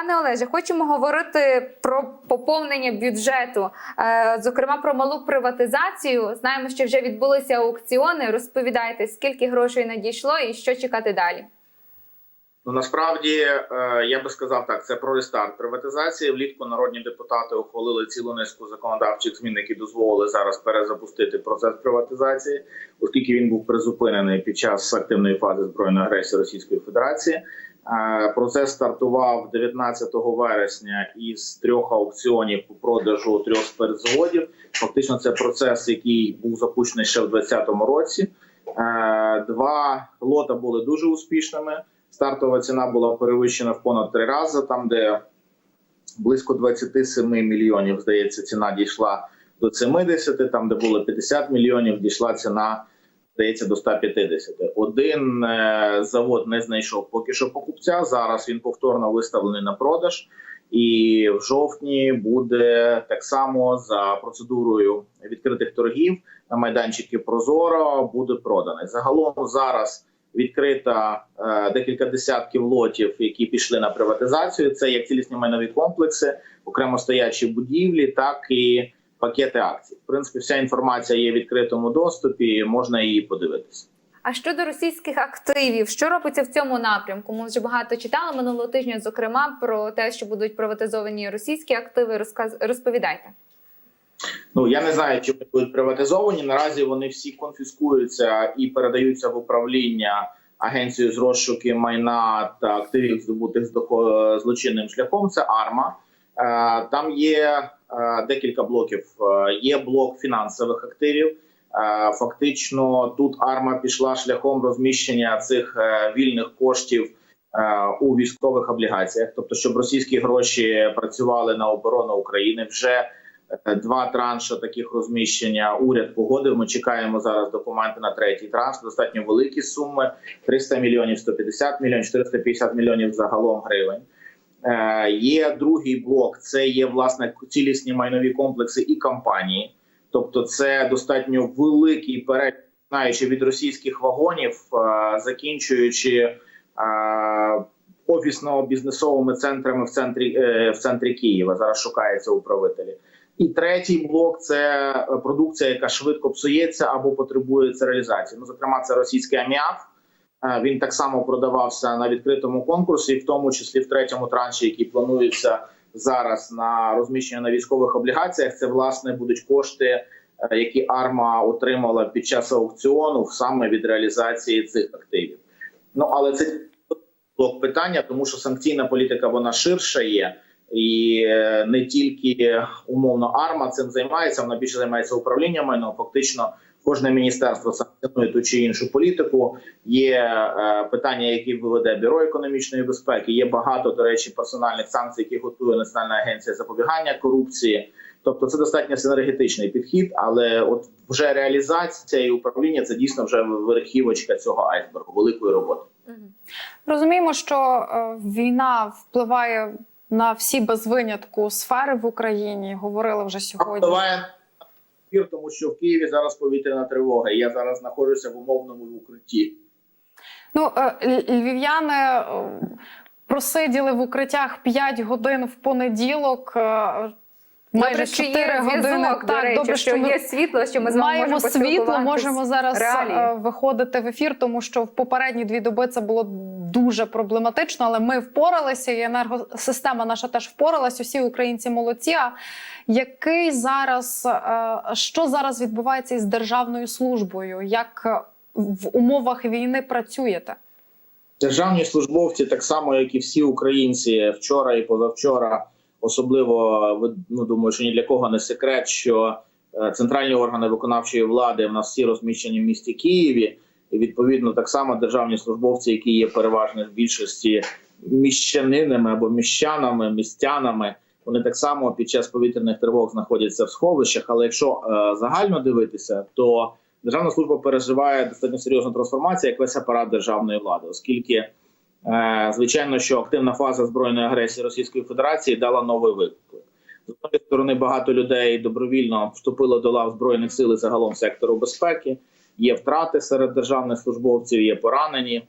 Пане Олеже, хочемо говорити про поповнення бюджету, е, зокрема про малу приватизацію. Знаємо, що вже відбулися аукціони. Розповідайте, скільки грошей надійшло і що чекати далі. Ну насправді е, я би сказав так: це про рестарт приватизації. Влітку народні депутати ухвалили цілу низку законодавчих змін, які дозволили зараз перезапустити процес приватизації, оскільки він був призупинений під час активної фази збройної агресії Російської Федерації. Е, Процес стартував 19 вересня із трьох аукціонів по продажу трьох спиртзаводів. Фактично, це процес, який був запущений ще в 2020 році. Е, Два лота були дуже успішними. Стартова ціна була перевищена в понад три рази, там де близько 27 мільйонів, здається, ціна дійшла до 70, там де було 50 мільйонів, дійшла ціна, здається, до 150. Один е, завод не знайшов поки що покупця. Зараз він повторно виставлений на продаж. І в жовтні буде так само за процедурою відкритих торгів на майданчики Прозоро буде проданий. Загалом зараз відкрита е, декілька десятків лотів, які пішли на приватизацію. Це як цілісні майнові комплекси, окремо стоячі будівлі, так і пакети акцій. В принципі, вся інформація є в відкритому доступі, можна її подивитися. А щодо російських активів, що робиться в цьому напрямку? Ми вже багато читали минулого тижня, зокрема про те, що будуть приватизовані російські активи. Розказ розповідайте. Ну я не знаю, чи вони будуть приватизовані. Наразі вони всі конфіскуються і передаються в управління агенцією з розшуки майна та активів, здобутих з злочинним шляхом. Це АРМА. Е, Там є декілька блоків. Е, Є блок фінансових активів. Е, Фактично, тут АРМА пішла шляхом розміщення цих е, вільних коштів е, у військових облігаціях, тобто, щоб російські гроші працювали на оборону України вже. Е, Два транші таких розміщення уряд погодив. Ми чекаємо зараз документи на третій транш. Достатньо великі суми: 300 мільйонів, 150 мільйонів, 450 мільйонів загалом гривень. Е, Є другий блок. Це є власне цілісні майнові комплекси і компанії. Тобто, це достатньо великий перелік, починаючи від російських вагонів, е, закінчуючи е, офісно-бізнесовими центрами в центрі в центрі Києва. Зараз шукаються управителі. І третій блок це продукція, яка швидко псується або потребує реалізації. Ну, зокрема, це російський аміак. Е, Він так само продавався на відкритому конкурсі, в тому числі в третьому транші, який планується зараз на розміщення на військових облігаціях. Це власне будуть кошти, е, які Арма отримала під час аукціону саме від реалізації цих активів. Ну але це блок питання, тому що санкційна політика вона ширша є. І е, не тільки умовно арма цим займається, вона більше займається управлінням майном. Фактично, кожне міністерство санкціонує ту чи іншу політику. Є е, питання, які виведе бюро економічної безпеки. Є багато до речі персональних санкцій, які готує Національна агенція запобігання корупції. Тобто, це достатньо синергетичний підхід, але от вже реалізація і управління це дійсно вже верхівочка цього айсбергу, великої роботи. Розуміємо, що е, війна впливає на всі без винятку сфери в Україні. Говорили вже сьогодні. Впливає ефір, тому що в Києві зараз повітряна тривога. і Я зараз знаходжуся в умовному укритті. Ну е, львів'яни е, просиділи в укриттях 5 годин в понеділок. е, Майже Добре, 4 є години. зв'язок, до речі, добре, що ми є світло, що ми з вами маємо світло, можемо зараз реалії. виходити в ефір, тому що в попередні дві доби це було дуже проблематично, але ми впоралися, і енергосистема наша теж впоралась. Усі українці молодці. А який зараз е, що зараз відбувається із державною службою? Як в умовах війни працюєте? Державні службовці, так само як і всі українці, вчора і позавчора, особливо ну думаю, що ні для кого не секрет, що е, центральні органи виконавчої влади в нас всі розміщені в місті Києві, і відповідно так само державні службовці, які є переважно в більшості міщанинами або міщанами, містянами. Вони так само під час повітряних тривог знаходяться в сховищах. Але якщо е, загально дивитися, то державна служба переживає достатньо серйозну трансформацію, як весь апарат державної влади, оскільки е, звичайно, що активна фаза збройної агресії Російської Федерації дала новий виклик. З однієї сторони, багато людей добровільно вступило до лав збройних сил і загалом сектору безпеки. Є втрати серед державних службовців, є поранені.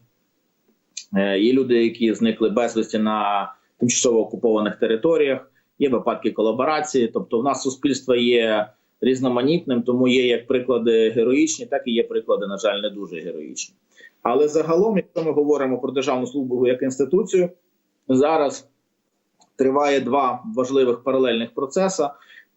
Е, Є люди, які зникли безвісті на тимчасово окупованих територіях. Є випадки колаборації. Тобто, в нас суспільство є різноманітним, тому є як приклади героїчні, так і є приклади, на жаль, не дуже героїчні. Але загалом, якщо ми говоримо про державну службу як інституцію, зараз триває два важливих паралельних процеси.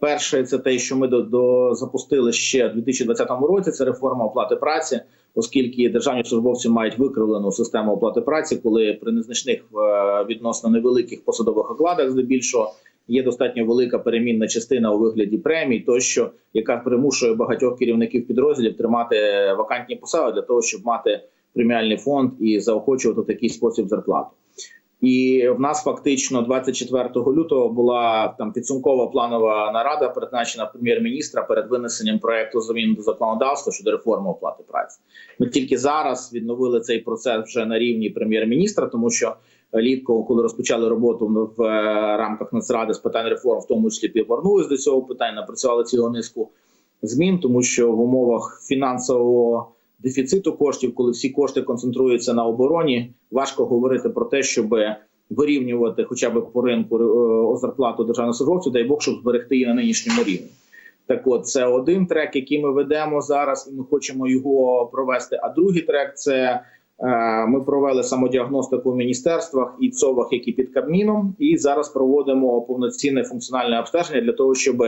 Перше, це те, що ми до, до запустили ще в 2020 році. Це реформа оплати праці, оскільки державні службовці мають викривлену систему оплати праці, коли при незначних е, відносно невеликих посадових окладах, здебільшого є достатньо велика перемінна частина у вигляді премій, тощо яка примушує багатьох керівників підрозділів тримати вакантні посади для того, щоб мати преміальний фонд і заохочувати такий спосіб зарплату. І в нас фактично 24 лютого була там підсумкова планова нарада, призначена прем'єр-міністра перед винесенням проекту змін до законодавства щодо реформи оплати праці. Ми тільки зараз відновили цей процес вже на рівні прем'єр-міністра, тому що літко, коли розпочали роботу в е, рамках Нацради з питань реформ, в тому числі повернулись до цього питання, напрацювали цілу низку змін, тому що в умовах фінансового дефіциту коштів, коли всі кошти концентруються на обороні, важко говорити про те, щоб вирівнювати хоча б по ринку е, зарплату державного службовця, дай Бог, щоб зберегти її на нинішньому рівні. Так, от це один трек, який ми ведемо зараз, і ми хочемо його провести. А другий трек це ми провели самодіагностику в міністерствах і ЦОВах, які під Кабміном, і зараз проводимо повноцінне функціональне обстеження для того, щоб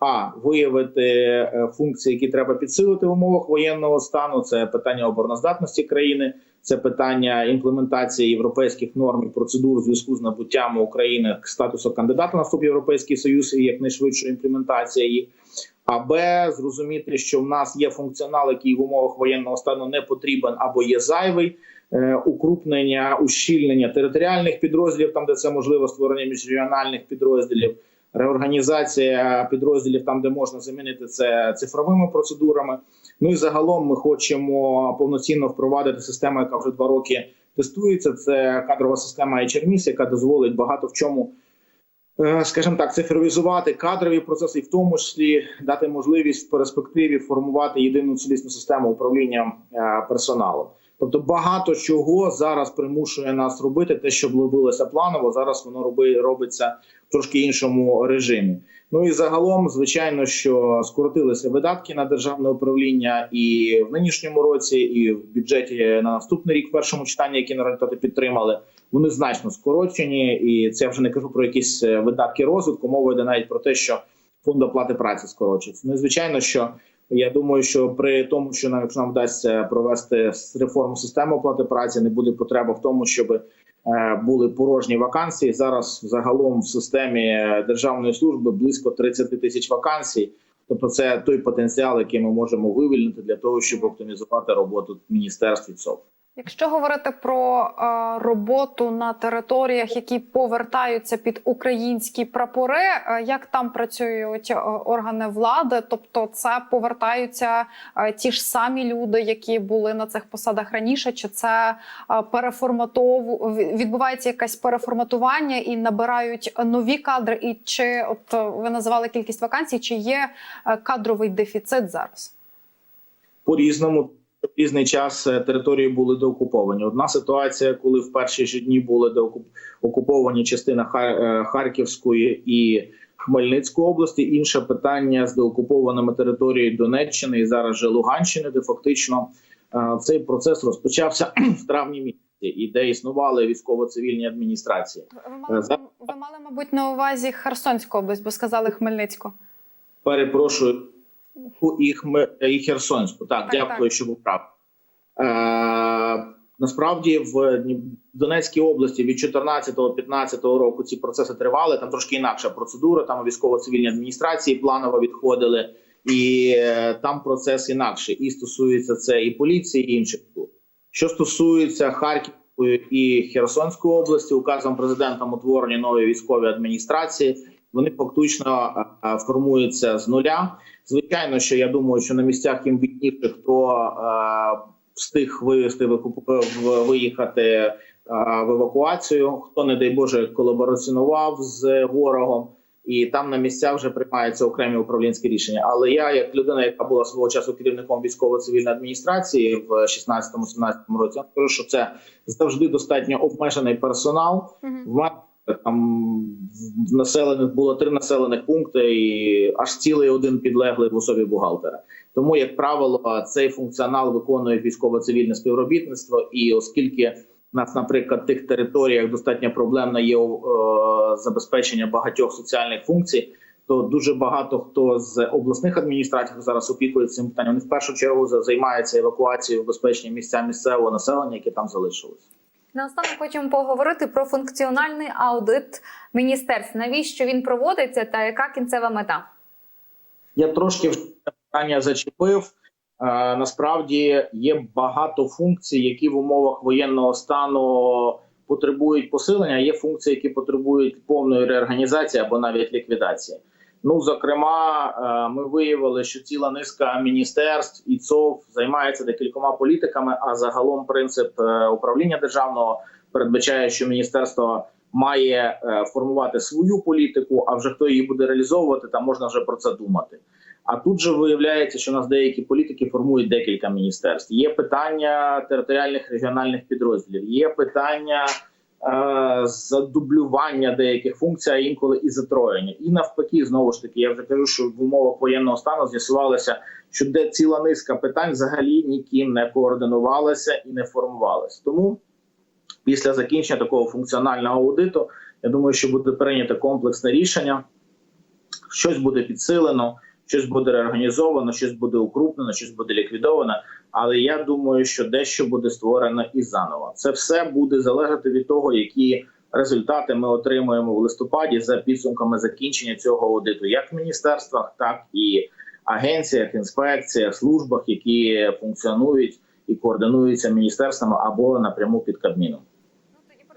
а виявити е, функції, які треба підсилити в умовах воєнного стану. Це питання обороноздатності країни, це питання імплементації європейських норм і процедур у зв'язку з набуттям України статусу кандидата на вступ в європейський союз і якнайшвидшої імплементації її. А зрозуміти, що в нас є функціонал, який в умовах воєнного стану не потрібен або є зайвий. Е, Укрупнення, ущільнення територіальних підрозділів, там де це можливо створення міжрегіональних підрозділів, реорганізація підрозділів там, де можна замінити це цифровими процедурами. Ну і загалом ми хочемо повноцінно впровадити систему, яка вже два роки тестується. Це кадрова система HRMIS, яка дозволить багато в чому. Е, Скажімо так, цифровізувати кадрові процеси, в тому числі дати можливість в перспективі формувати єдину цілісну систему управління е, персоналом. Тобто багато чого зараз примушує нас робити те, що робилося планово. Зараз воно роби, робиться в трошки іншому режимі. Ну і загалом, звичайно, що скоротилися видатки на державне управління і в нинішньому році, і в бюджеті на наступний рік, в першому читанні, які депутати підтримали, вони значно скорочені. І це я вже не кажу про якісь е, видатки розвитку. Мова йде навіть про те, що фонд оплати праці скорочується. Ну і звичайно, що я думаю, що при тому, що нам якщо нам вдасться провести реформу системи оплати праці, не буде потреба в тому, щоб е, були порожні вакансії. Зараз загалом в системі державної служби близько 30 тисяч вакансій. Тобто, це той потенціал, який ми можемо вивільнити для того, щоб оптимізувати роботу міністерств і ЦОВ. Якщо говорити про е, роботу на територіях, які повертаються під українські прапори, е, як там працюють е, органи влади? Тобто, це повертаються е, ті ж самі люди, які були на цих посадах раніше, чи це е, переформатову відбувається якесь переформатування і набирають нові кадри? І чи от е, ви називали кількість вакансій, чи є е, кадровий дефіцит зараз? по різному. В різний час е, території були деокуповані. Одна ситуація, коли в перші ж дні були деокуп- окуповані частина е, Харківської і Хмельницької області. Інше питання з деокупованими територією Донеччини і зараз же Луганщини, де фактично е, цей процес розпочався в травні місяці, і де існували військово-цивільні адміністрації. Ви мали, За- ви мали, мабуть, на увазі Херсонську область, бо сказали Хмельницьку. Перепрошую і, Хме... і Херсонську. Так, Так, дякую, так. що ви прав. Е, насправді в Донецькій області від 14-15 року ці процеси тривали. Там трошки інакша процедура. Там військово-цивільні адміністрації планово відходили, і е, там процес інакший. І стосується це і поліції, і інших. Що стосується Харківської і Херсонської області, указом президентом утворені нові військові адміністрації. Вони фактично е, е, формуються з нуля. Звичайно, що я думаю, що на місцях їм бідніше, хто е, встиг вивести викуп- в- виїхати в евакуацію, хто, не дай Боже, колабораціонував з ворогом, і там на місцях вже приймаються окремі управлінські рішення. Але я, як людина, яка була свого часу керівником військово-цивільної адміністрації в 16-17 році, я скажу, що це завжди достатньо обмежений персонал. В мене Там в населених було три населених пункти, і аж цілий один підлеглий в особі бухгалтера. Тому, як правило, цей функціонал виконує військово-цивільне співробітництво. І оскільки у нас, наприклад, в тих територіях достатньо проблемно є е, забезпечення багатьох соціальних функцій, то дуже багато хто з обласних адміністрацій зараз опікується цим питанням. Вони в першу чергу за- займаються евакуацією в безпечні місця місцевого населення, яке там залишилось. Наостанок хочемо поговорити про функціональний аудит міністерств. Навіщо він проводиться та яка кінцева мета? Я трошки питання зачепив. Е, насправді є багато функцій, які в умовах воєнного стану потребують посилення. Є функції, які потребують повної реорганізації або навіть ліквідації. Ну, зокрема, е, ми виявили, що ціла низка міністерств і ЦОВ займається декількома політиками. А загалом принцип е, управління державного передбачає, що міністерство має е, формувати свою політику, а вже хто її буде реалізовувати, там можна вже про це думати. А тут же виявляється, що у нас деякі політики формують декілька міністерств. Є питання територіальних регіональних підрозділів, є питання задублювання деяких функцій, а інколи і затроєння. І навпаки, знову ж таки, я вже кажу, що в умовах воєнного стану з'ясувалося, що де ціла низка питань взагалі ніким не координувалася і не формувалася. Тому після закінчення такого функціонального аудиту, я думаю, що буде прийнято комплексне рішення. Щось буде підсилено, щось буде реорганізовано, щось буде укрупнено, щось буде ліквідовано. Але я думаю, що дещо буде створено і заново. Це все буде залежати від того, які результати ми отримуємо в листопаді за підсумками закінчення цього аудиту, як в міністерствах, так і агенціях, інспекціях, службах, які функціонують і координуються міністерствами або напряму під Кабміном.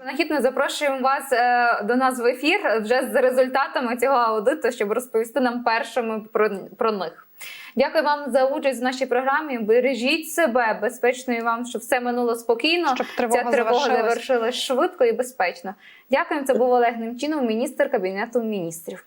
Принагідно запрошуємо вас е, до нас в ефір вже з результатами цього аудиту, щоб розповісти нам першими про, про них. Дякую вам за участь в нашій програмі. Бережіть себе безпечною вам, щоб все минуло спокійно. Щоб тривога, Ця тривога завершилась. завершилась швидко і безпечно. Дякуємо. Це був Олег Немчинов, міністр кабінету міністрів.